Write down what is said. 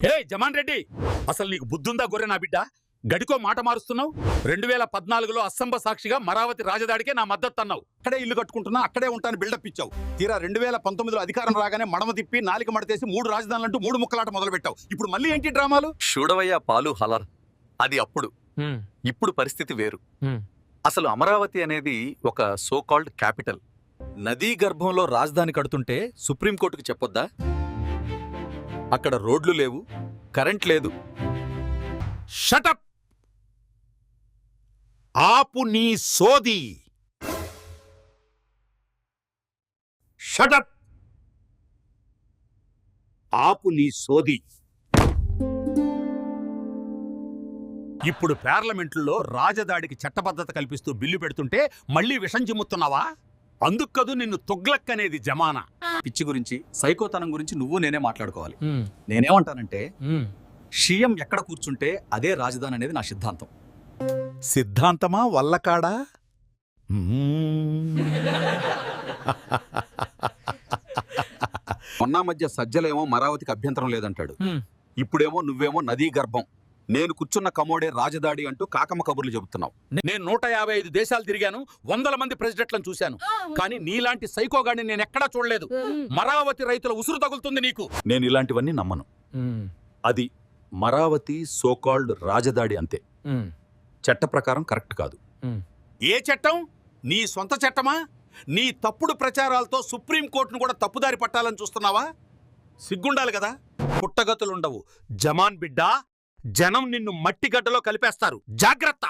హే జమాన్ రెడ్డి! అసలు నీకు బుద్ధుందా గొర్రె నా బిడ్డ? గడికో మాట మారుస్తున్నావు? రెండు వేల పద్నాలుగులో అస్సంబ సాక్షిగా మరావతి రాజధాడికే నా మద్దతు అన్నావు. అక్కడే ఇల్లు కట్టుకుంటున్నా అక్కడే ఉంటాను బిల్డప్ ఇచ్చావు. తీరా రెండు వేల పంతొమ్మిదిలో అధికారం రాగానే మడమ తిప్పి నాలిక మడతేసి మూడు రాజధానులు అంటూ మూడు ముక్కలాట మొదలు పెట్టావు ఇప్పుడు మళ్ళీ ఏంటి డ్రామాలు? చూడవయ్యా పాలు హలర్. అది అప్పుడు. హ్మ్, ఇప్పుడు పరిస్థితి వేరు. హ్మ్. అసలు అమరావతి అనేది ఒక సో కాల్డ్ క్యాపిటల్ నదీ గర్భంలో రాజధాని కడుతుంటే సుప్రీంకోర్టుకు చెప్పొద్దా? అక్కడ రోడ్లు లేవు కరెంట్ లేదు. షటప్ ఆపు నీ సోది. షటప్ ఆపు నీ సోది. ఇప్పుడు పార్లమెంట్లో రాజదాడికి చట్టబద్ధత కల్పిస్తూ బిల్లు పెడుతుంటే మళ్ళీ విషం చిమ్ముతున్నావా? అందుకదు నిన్ను తుగ్లక్ అనేది జమానా. పిచ్చి గురించి సైకోతనం గురించి నువ్వు నేనే మాట్లాడుకోవాలి. నేనేమంటానంటే. సీఎం ఎక్కడ కూర్చుంటే అదే రాజధాని అనేది నా సిద్ధాంతం. సిద్ధాంతమా వల్లకాడా? మొన్న మధ్య సజ్జలేమో మరావతికి అభ్యంతరం లేదంటాడు. ఇప్పుడేమో నువ్వేమో నదీ గర్భం. నేను కూర్చున్న కమోడే రాజధాడి అంటూ కాకమ్మ కబుర్లు చెబుతున్నావు. నేను నూట యాభై ఐదు దేశాలు తిరిగాను వందల మంది ప్రెసిడెంట్లను చూశాను. కానీ నీలాంటి సైకోగాడిని నేను ఎక్కడా చూడలేదు. మరావతి రైతుల ఉసురు తగులుతుంది నీకు. నేను ఇలాంటివన్నీ నమ్మను. అది మరావతి సోకాల్డ్ రాజధాడి అంతే. చట్ట ప్రకారం కరెక్ట్ కాదు. ఏ చట్టం? నీ సొంత చట్టమా? నీ తప్పుడు ప్రచారాలతో సుప్రీంకోర్టును కూడా తప్పుదారి పట్టాలని చూస్తున్నావా? సిగ్గుండాలి కదా. పుట్టగతులుండవు. జమాన్ బిడ్డ జనం నిన్ను మట్టిగడ్డలో కలిపేస్తారు. జాగ్రత్త!